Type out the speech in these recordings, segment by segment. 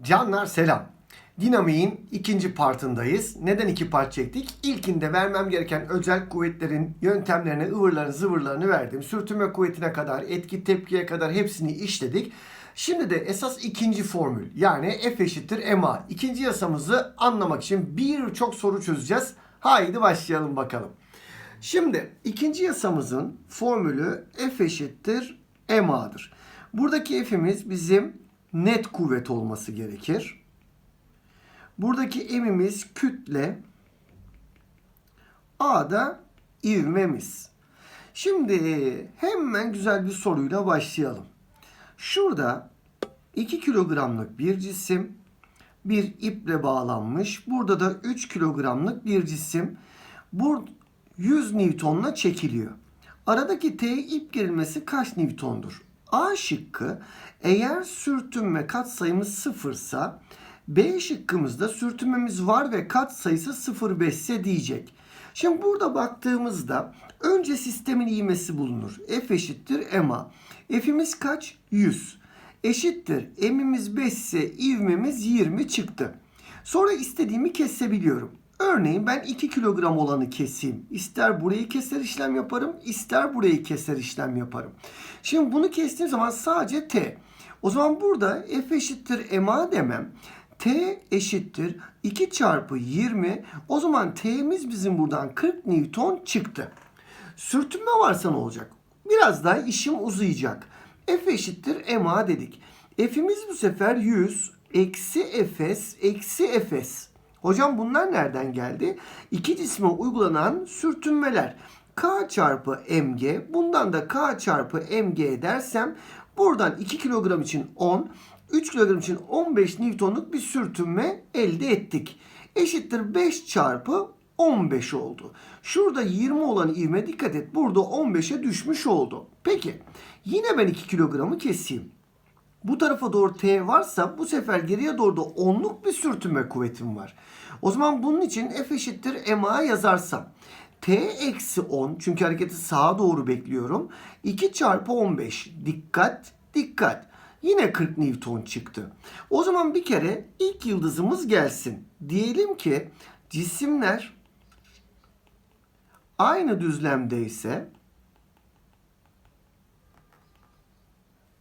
Canlar selam. Dinamiğin ikinci partındayız. Neden iki part çektik? İlkinde vermem gereken özel kuvvetlerin yöntemlerini, ıvırlarını, zıvırlarını verdim. Sürtünme kuvvetine kadar, etki tepkiye kadar hepsini işledik. Şimdi de esas ikinci formül yani F eşittir MA. İkinci yasamızı anlamak için birçok soru çözeceğiz. Haydi başlayalım bakalım. Şimdi ikinci yasamızın formülü F eşittir MA'dır. Buradaki F'imiz bizim net kuvvet olması gerekir. Buradaki M'imiz kütle. A da ivmemiz. Şimdi hemen güzel bir soruyla başlayalım. Şurada 2 kilogramlık bir cisim bir iple bağlanmış. Burada da 3 kilogramlık bir cisim. Bu 100 Newton'la çekiliyor. Aradaki T ip gerilmesi kaç Newton'dur? A şıkkı eğer sürtünme katsayımız sıfırsa B şıkkımızda sürtünmemiz var ve katsayısı 0,5 ise diyecek. Şimdi burada baktığımızda önce sistemin ivmesi bulunur. F eşittir MA. F'imiz kaç? 100. Eşittir. M'imiz 5 ise ivmemiz 20 çıktı. Sonra istediğimi kesebiliyorum. Örneğin ben 2 kilogram olanı keseyim. İster burayı keser işlem yaparım, ister burayı keser işlem yaparım. Şimdi bunu kestiğim zaman sadece T. O zaman burada F eşittir MA demem. T eşittir 2 çarpı 20. O zaman T'miz bizim buradan 40 Newton çıktı. Sürtünme varsa ne olacak? Biraz daha işim uzayacak. F eşittir MA dedik. F'imiz bu sefer 100 eksi Fs eksi Fs. Hocam bunlar nereden geldi? İki cisme uygulanan sürtünmeler. K çarpı mg bundan da K çarpı mg dersem buradan 2 kilogram için 10 3 kilogram için 15 Newton'luk bir sürtünme elde ettik. Eşittir 5 çarpı 15 oldu. Şurada 20 olan ivme dikkat et. Burada 15'e düşmüş oldu. Peki yine ben 2 kilogramı keseyim. Bu tarafa doğru T varsa bu sefer geriye doğru da 10'luk bir sürtünme kuvvetim var. O zaman bunun için F eşittir MA yazarsam. T eksi 10 çünkü hareketi sağa doğru bekliyorum. 2 çarpı 15. Dikkat dikkat. Yine 40 Newton çıktı. O zaman bir kere ilk yıldızımız gelsin. Diyelim ki cisimler aynı düzlemdeyse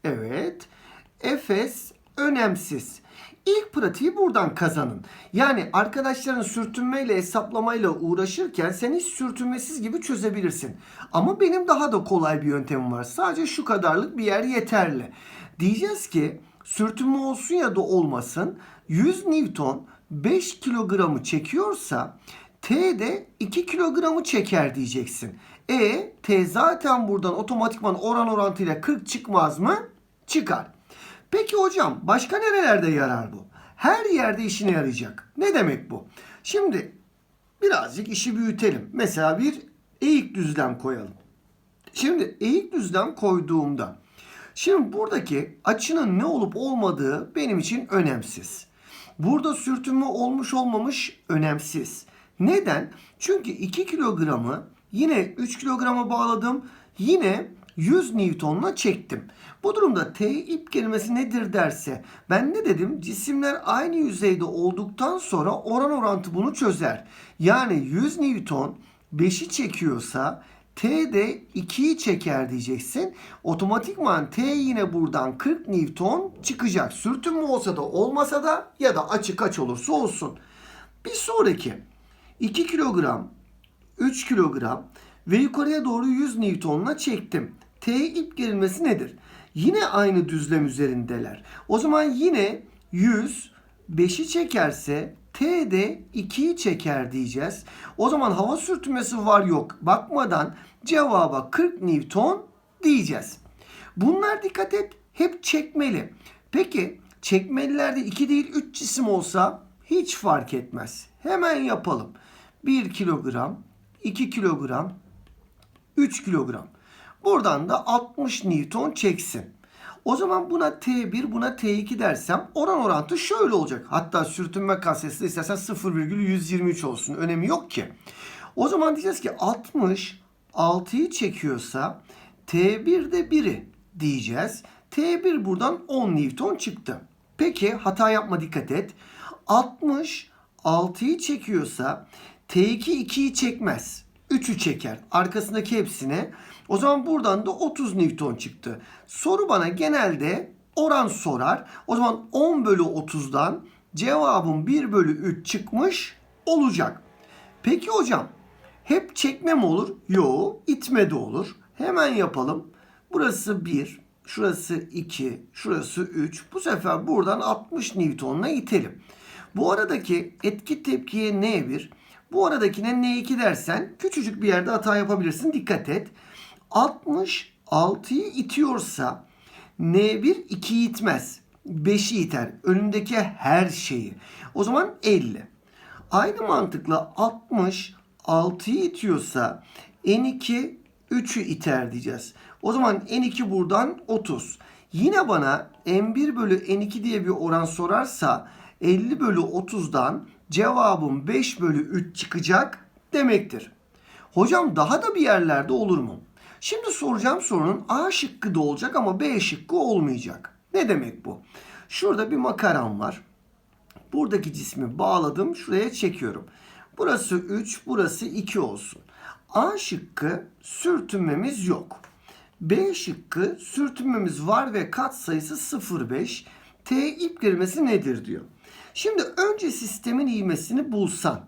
Evet. Efes önemsiz. İlk pratiği buradan kazanın. Yani arkadaşların sürtünmeyle hesaplamayla uğraşırken sen hiç sürtünmesiz gibi çözebilirsin. Ama benim daha da kolay bir yöntemim var. Sadece şu kadarlık bir yer yeterli. Diyeceğiz ki sürtünme olsun ya da olmasın 100 Newton 5 kilogramı çekiyorsa T de 2 kilogramı çeker diyeceksin. E T zaten buradan otomatikman oran orantıyla 40 çıkmaz mı? Çıkar. Peki hocam başka nerelerde yarar bu? Her yerde işine yarayacak. Ne demek bu? Şimdi birazcık işi büyütelim. Mesela bir eğik düzlem koyalım. Şimdi eğik düzlem koyduğumda şimdi buradaki açının ne olup olmadığı benim için önemsiz. Burada sürtünme olmuş olmamış önemsiz. Neden? Çünkü 2 kilogramı yine 3 kilograma bağladım. Yine 100 Newton'la çektim. Bu durumda T ip kelimesi nedir derse ben ne dedim? Cisimler aynı yüzeyde olduktan sonra oran orantı bunu çözer. Yani 100 Newton 5'i çekiyorsa T de 2'yi çeker diyeceksin. Otomatikman T yine buradan 40 Newton çıkacak. Sürtünme olsa da olmasa da ya da açı kaç olursa olsun. Bir sonraki 2 kilogram 3 kilogram ve yukarıya doğru 100 Newton'la çektim. T ip gerilmesi nedir? Yine aynı düzlem üzerindeler. O zaman yine 100 5'i çekerse T de 2'yi çeker diyeceğiz. O zaman hava sürtünmesi var yok bakmadan cevaba 40 Newton diyeceğiz. Bunlar dikkat et hep çekmeli. Peki çekmelilerde 2 değil 3 cisim olsa hiç fark etmez. Hemen yapalım. 1 kilogram, 2 kilogram, 3 kilogram. Buradan da 60 Newton çeksin. O zaman buna T1 buna T2 dersem oran orantı şöyle olacak. Hatta sürtünme kasesi istersen 0,123 olsun. Önemi yok ki. O zaman diyeceğiz ki 60 6'yı çekiyorsa T1 de 1'i diyeceğiz. T1 buradan 10 Newton çıktı. Peki hata yapma dikkat et. 60 6'yı çekiyorsa T2 2'yi çekmez. 3'ü çeker. Arkasındaki hepsine. O zaman buradan da 30 Newton çıktı. Soru bana genelde oran sorar. O zaman 10 bölü 30'dan cevabım 1 bölü 3 çıkmış olacak. Peki hocam hep çekme mi olur? Yo, itme de olur. Hemen yapalım. Burası 1, şurası 2, şurası 3. Bu sefer buradan 60 Newton'la itelim. Bu aradaki etki tepkiye N1, bu aradakine N2 dersen küçücük bir yerde hata yapabilirsin. Dikkat et. 60 6'yı itiyorsa N1 2'yi itmez. 5'i iter. Önündeki her şeyi. O zaman 50. Aynı mantıkla 60 6'yı itiyorsa N2 3'ü iter diyeceğiz. O zaman N2 buradan 30. Yine bana N1 bölü N2 diye bir oran sorarsa 50 bölü 30'dan cevabım 5 bölü 3 çıkacak demektir. Hocam daha da bir yerlerde olur mu? Şimdi soracağım sorunun A şıkkı da olacak ama B şıkkı olmayacak. Ne demek bu? Şurada bir makaram var. Buradaki cismi bağladım. Şuraya çekiyorum. Burası 3, burası 2 olsun. A şıkkı sürtünmemiz yok. B şıkkı sürtünmemiz var ve kat sayısı 0,5. T ip gerilmesi nedir diyor. Şimdi önce sistemin ivmesini bulsan.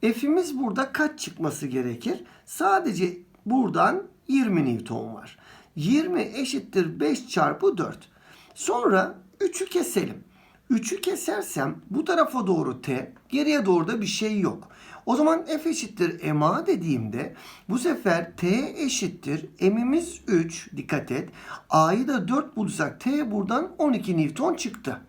F'imiz burada kaç çıkması gerekir? Sadece buradan 20 Newton var. 20 eşittir 5 çarpı 4. Sonra 3'ü keselim. 3'ü kesersem bu tarafa doğru t, geriye doğru da bir şey yok. O zaman f eşittir ma dediğimde bu sefer t eşittir m'imiz 3 dikkat et. a'yı da 4 bulursak t buradan 12 Newton çıktı.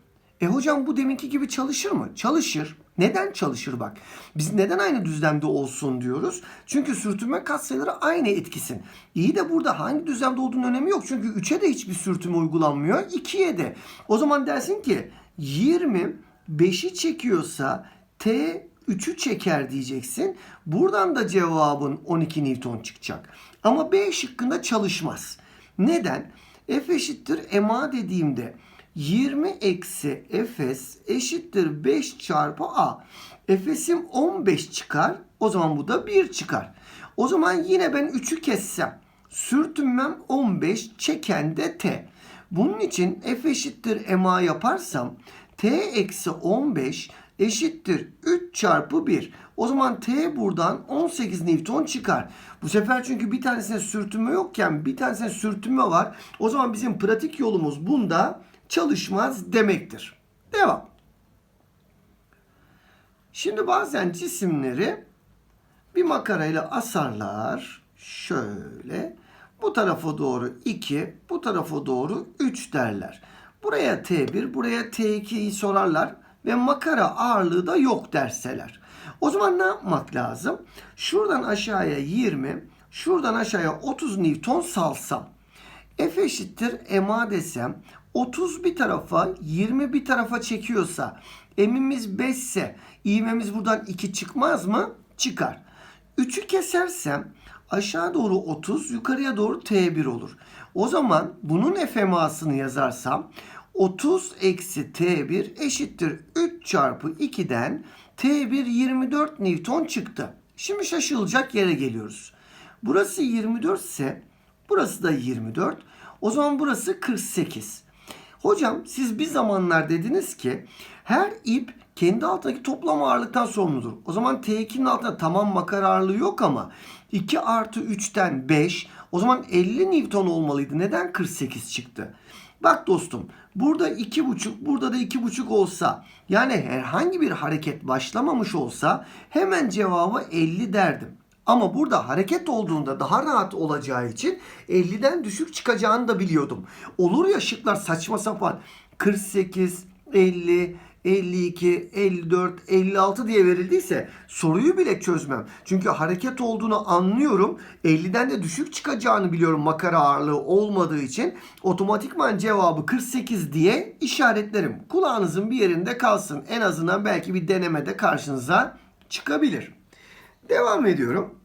E hocam bu deminki gibi çalışır mı? Çalışır. Neden çalışır bak? Biz neden aynı düzlemde olsun diyoruz? Çünkü sürtünme katsayıları aynı etkisin. İyi de burada hangi düzlemde olduğunun önemi yok. Çünkü 3'e de hiçbir sürtünme uygulanmıyor. 2'ye de. O zaman dersin ki 20 5'i çekiyorsa T 3'ü çeker diyeceksin. Buradan da cevabın 12 Newton çıkacak. Ama B şıkkında çalışmaz. Neden? F eşittir MA dediğimde 20 eksi Fs eşittir 5 çarpı A. Fs'im 15 çıkar. O zaman bu da 1 çıkar. O zaman yine ben 3'ü kessem. Sürtünmem 15 çeken de T. Bunun için F eşittir MA yaparsam T eksi 15 eşittir 3 çarpı 1. O zaman T buradan 18 Newton çıkar. Bu sefer çünkü bir tanesine sürtünme yokken bir tanesine sürtünme var. O zaman bizim pratik yolumuz bunda çalışmaz demektir. Devam. Şimdi bazen cisimleri bir makarayla asarlar. Şöyle. Bu tarafa doğru 2, bu tarafa doğru 3 derler. Buraya T1, buraya T2'yi sorarlar ve makara ağırlığı da yok derseler. O zaman ne yapmak lazım? Şuradan aşağıya 20, şuradan aşağıya 30 Newton salsam. F eşittir MA desem 30 bir tarafa 20 bir tarafa çekiyorsa emimiz 5 ise ivmemiz buradan 2 çıkmaz mı? Çıkar. 3'ü kesersem aşağı doğru 30 yukarıya doğru T1 olur. O zaman bunun FMA'sını yazarsam 30 eksi T1 eşittir 3 çarpı 2'den T1 24 Newton çıktı. Şimdi şaşılacak yere geliyoruz. Burası 24 ise burası da 24. O zaman burası 48. Hocam siz bir zamanlar dediniz ki her ip kendi altındaki toplam ağırlıktan sorumludur. O zaman T2'nin altında tamam makara ağırlığı yok ama 2 artı 3'ten 5 o zaman 50 Newton olmalıydı. Neden 48 çıktı? Bak dostum burada 2,5 burada da 2,5 olsa yani herhangi bir hareket başlamamış olsa hemen cevabı 50 derdim. Ama burada hareket olduğunda daha rahat olacağı için 50'den düşük çıkacağını da biliyordum. Olur ya şıklar saçma sapan 48, 50, 52, 54, 56 diye verildiyse soruyu bile çözmem. Çünkü hareket olduğunu anlıyorum. 50'den de düşük çıkacağını biliyorum makara ağırlığı olmadığı için. Otomatikman cevabı 48 diye işaretlerim. Kulağınızın bir yerinde kalsın. En azından belki bir denemede karşınıza çıkabilir. Devam ediyorum.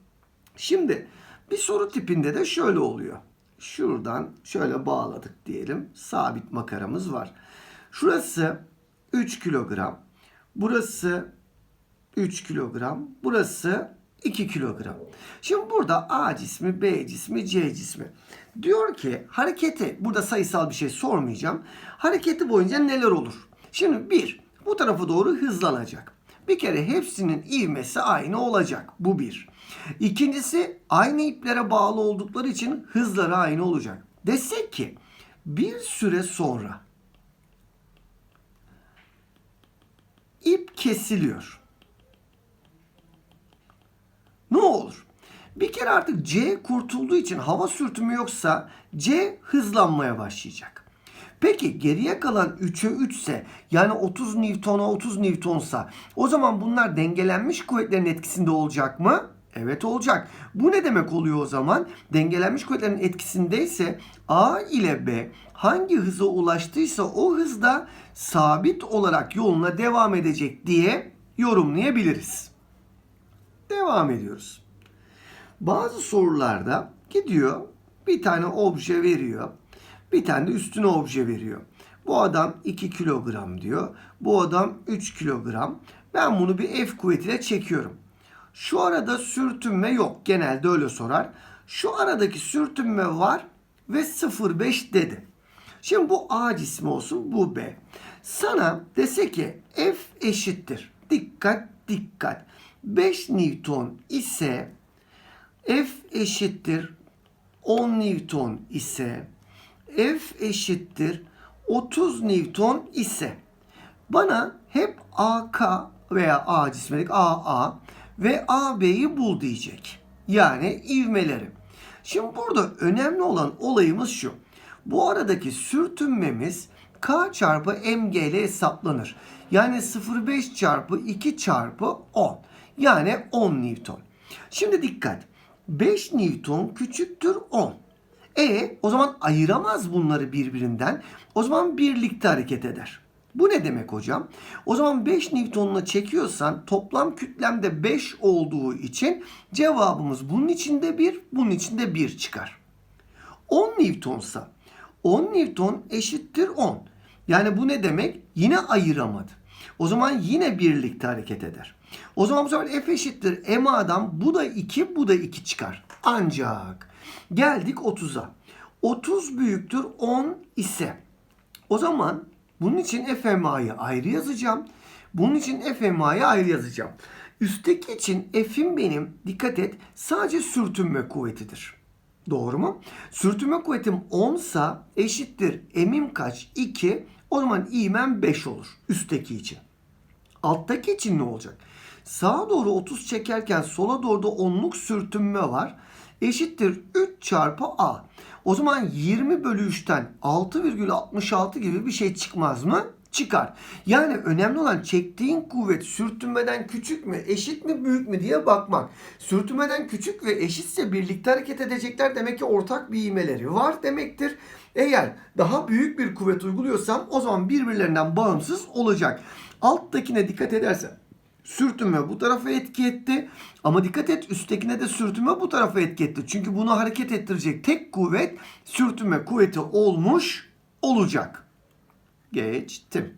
Şimdi bir soru tipinde de şöyle oluyor. Şuradan şöyle bağladık diyelim. Sabit makaramız var. Şurası 3 kilogram. Burası 3 kilogram. Burası 2 kilogram. Şimdi burada A cismi, B cismi, C cismi. Diyor ki hareketi, burada sayısal bir şey sormayacağım. Hareketi boyunca neler olur? Şimdi bir, bu tarafa doğru hızlanacak. Bir kere hepsinin ivmesi aynı olacak. Bu bir. İkincisi aynı iplere bağlı oldukları için hızları aynı olacak. Desek ki bir süre sonra ip kesiliyor. Ne olur? Bir kere artık C kurtulduğu için hava sürtümü yoksa C hızlanmaya başlayacak. Peki geriye kalan 3'e 3 ise yani 30 Newton'a 30 Newton'sa o zaman bunlar dengelenmiş kuvvetlerin etkisinde olacak mı? Evet olacak. Bu ne demek oluyor o zaman? Dengelenmiş kuvvetlerin etkisindeyse A ile B hangi hıza ulaştıysa o hızda sabit olarak yoluna devam edecek diye yorumlayabiliriz. Devam ediyoruz. Bazı sorularda gidiyor bir tane obje veriyor. Bir tane de üstüne obje veriyor. Bu adam 2 kilogram diyor. Bu adam 3 kilogram. Ben bunu bir F kuvvetiyle çekiyorum. Şu arada sürtünme yok. Genelde öyle sorar. Şu aradaki sürtünme var ve 0,5 dedi. Şimdi bu A cismi olsun, bu B. Sana dese ki F eşittir. Dikkat, dikkat. 5 Newton ise F eşittir 10 Newton ise F eşittir 30 Newton ise bana hep AK veya A cismedik AA ve AB'yi bul diyecek. Yani ivmeleri. Şimdi burada önemli olan olayımız şu. Bu aradaki sürtünmemiz K çarpı mg ile hesaplanır. Yani 0,5 çarpı 2 çarpı 10. Yani 10 Newton. Şimdi dikkat. 5 Newton küçüktür 10. E o zaman ayıramaz bunları birbirinden. O zaman birlikte hareket eder. Bu ne demek hocam? O zaman 5 Newton'la çekiyorsan toplam kütlemde 5 olduğu için cevabımız bunun içinde 1, bunun içinde 1 çıkar. 10 Newton'sa 10 Newton eşittir 10. Yani bu ne demek? Yine ayıramadı. O zaman yine birlikte hareket eder. O zaman bu sefer F eşittir MA'dan bu da 2 bu da 2 çıkar. Ancak geldik 30'a. 30 büyüktür 10 ise o zaman bunun için FMA'yı ayrı yazacağım. Bunun için FMA'yı ayrı yazacağım. Üstteki için F'im benim dikkat et sadece sürtünme kuvvetidir. Doğru mu? Sürtünme kuvvetim 10 sa eşittir emim kaç? 2. O zaman ivmem 5 olur üstteki için. Alttaki için ne olacak? Sağa doğru 30 çekerken sola doğru da 10'luk sürtünme var. Eşittir 3 çarpı A. O zaman 20 bölü 3'ten 6,66 gibi bir şey çıkmaz mı? Çıkar. Yani önemli olan çektiğin kuvvet sürtünmeden küçük mü, eşit mi, büyük mü diye bakmak. Sürtünmeden küçük ve eşitse birlikte hareket edecekler demek ki ortak bir ivmeleri var demektir. Eğer daha büyük bir kuvvet uyguluyorsam o zaman birbirlerinden bağımsız olacak. Alttakine dikkat edersen sürtünme bu tarafa etki etti. Ama dikkat et üsttekine de sürtünme bu tarafa etki etti. Çünkü bunu hareket ettirecek tek kuvvet sürtünme kuvveti olmuş olacak. Geçtim.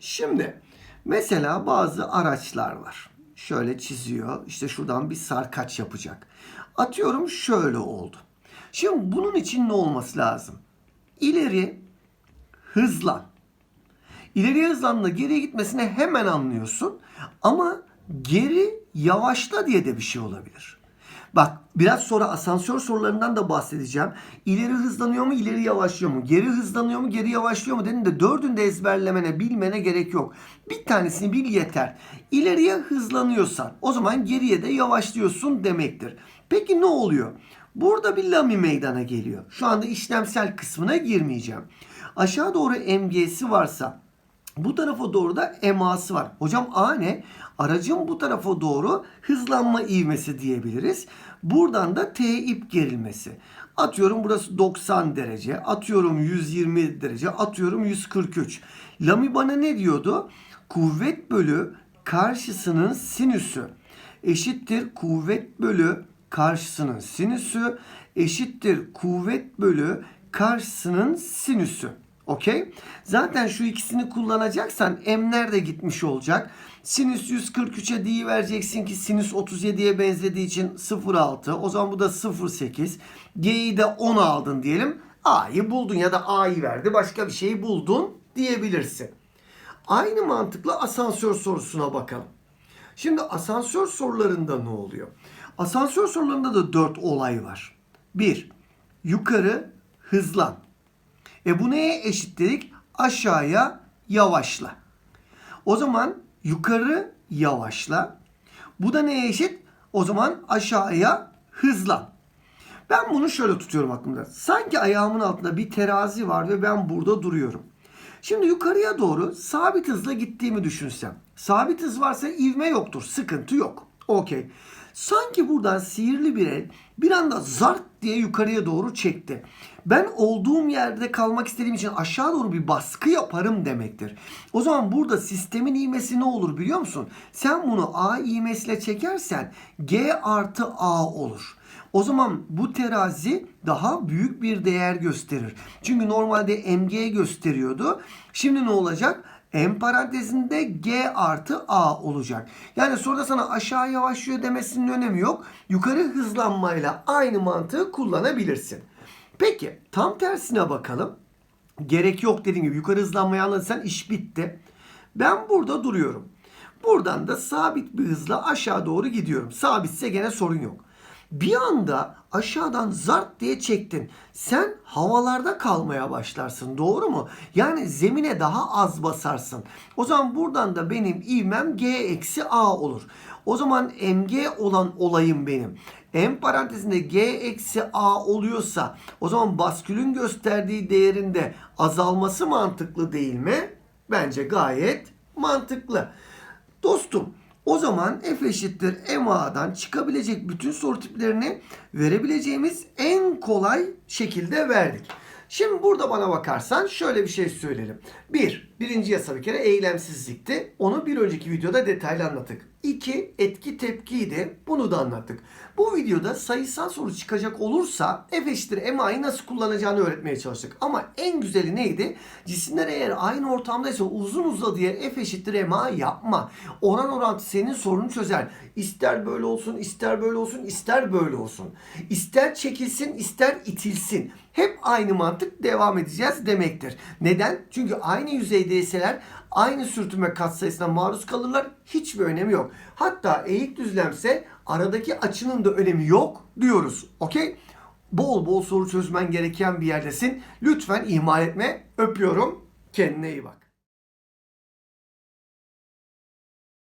Şimdi mesela bazı araçlar var. Şöyle çiziyor. İşte şuradan bir sarkaç yapacak. Atıyorum şöyle oldu. Şimdi bunun için ne olması lazım? İleri hızlan. İleri hızlanla geriye gitmesine hemen anlıyorsun. Ama geri yavaşla diye de bir şey olabilir. Bak biraz sonra asansör sorularından da bahsedeceğim. İleri hızlanıyor mu, ileri yavaşlıyor mu? Geri hızlanıyor mu, geri yavaşlıyor mu dedim de dördünü de ezberlemene, bilmene gerek yok. Bir tanesini bil yeter. İleriye hızlanıyorsan o zaman geriye de yavaşlıyorsun demektir. Peki ne oluyor? Burada bir lami meydana geliyor. Şu anda işlemsel kısmına girmeyeceğim. Aşağı doğru MG'si varsa bu tarafa doğru da eması var. Hocam A ne? Aracın bu tarafa doğru hızlanma ivmesi diyebiliriz. Buradan da T ip gerilmesi. Atıyorum burası 90 derece. Atıyorum 120 derece. Atıyorum 143. Lamy bana ne diyordu? Kuvvet bölü karşısının sinüsü eşittir kuvvet bölü karşısının sinüsü eşittir kuvvet bölü karşısının sinüsü. Okey? Zaten şu ikisini kullanacaksan m'ler de gitmiş olacak. Sinüs 143'e d'yi vereceksin ki sinüs 37'ye benzediği için 0,6. O zaman bu da 0,8. G'yi de 10 aldın diyelim. A'yı buldun ya da A'yı verdi. Başka bir şeyi buldun diyebilirsin. Aynı mantıkla asansör sorusuna bakalım. Şimdi asansör sorularında ne oluyor? Asansör sorularında da 4 olay var. 1. Yukarı hızlan. E bu neye eşit dedik? Aşağıya yavaşla. O zaman yukarı yavaşla. Bu da neye eşit? O zaman aşağıya hızlan. Ben bunu şöyle tutuyorum aklımda. Sanki ayağımın altında bir terazi var ve ben burada duruyorum. Şimdi yukarıya doğru sabit hızla gittiğimi düşünsem. Sabit hız varsa ivme yoktur. Sıkıntı yok. Okey. Sanki buradan sihirli bir el bir anda zart diye yukarıya doğru çekti. Ben olduğum yerde kalmak istediğim için aşağı doğru bir baskı yaparım demektir. O zaman burada sistemin ivmesi ne olur biliyor musun? Sen bunu A ivmesiyle çekersen G artı A olur. O zaman bu terazi daha büyük bir değer gösterir. Çünkü normalde mg gösteriyordu. Şimdi ne olacak? M parantezinde G artı A olacak. Yani soruda sana aşağı yavaşlıyor demesinin önemi yok. Yukarı hızlanmayla aynı mantığı kullanabilirsin. Peki tam tersine bakalım. Gerek yok dediğim gibi yukarı hızlanmayı anladıysan iş bitti. Ben burada duruyorum. Buradan da sabit bir hızla aşağı doğru gidiyorum. Sabitse gene sorun yok. Bir anda aşağıdan zart diye çektin. Sen havalarda kalmaya başlarsın. Doğru mu? Yani zemine daha az basarsın. O zaman buradan da benim ivmem G eksi A olur. O zaman mg olan olayım benim. M parantezinde G eksi A oluyorsa o zaman baskülün gösterdiği değerinde azalması mantıklı değil mi? Bence gayet mantıklı. Dostum o zaman f eşittir MA'dan çıkabilecek bütün soru tiplerini verebileceğimiz en kolay şekilde verdik. Şimdi burada bana bakarsan şöyle bir şey söyleyelim. Bir, birinci yasa bir kere eylemsizlikti. Onu bir önceki videoda detaylı anlattık. İki, etki tepkiydi. Bunu da anlattık. Bu videoda sayısal soru çıkacak olursa f eşittir MA'yı nasıl kullanacağını öğretmeye çalıştık. Ama en güzeli neydi? Cisimler eğer aynı ortamdaysa uzun uzadıya f eşittir MA yapma. Oran orantı senin sorunu çözer. İster böyle olsun, ister böyle olsun, ister böyle olsun. İster çekilsin, ister itilsin. Hep aynı mantık devam edeceğiz demektir. Neden? Çünkü aynı yüzeydeyseler aynı sürtünme katsayısına maruz kalırlar. Hiçbir önemi yok. Hatta eğik düzlemse aradaki açının da önemi yok diyoruz. Okey? Bol bol soru çözmen gereken bir yerdesin. Lütfen ihmal etme. Öpüyorum. Kendine iyi bak.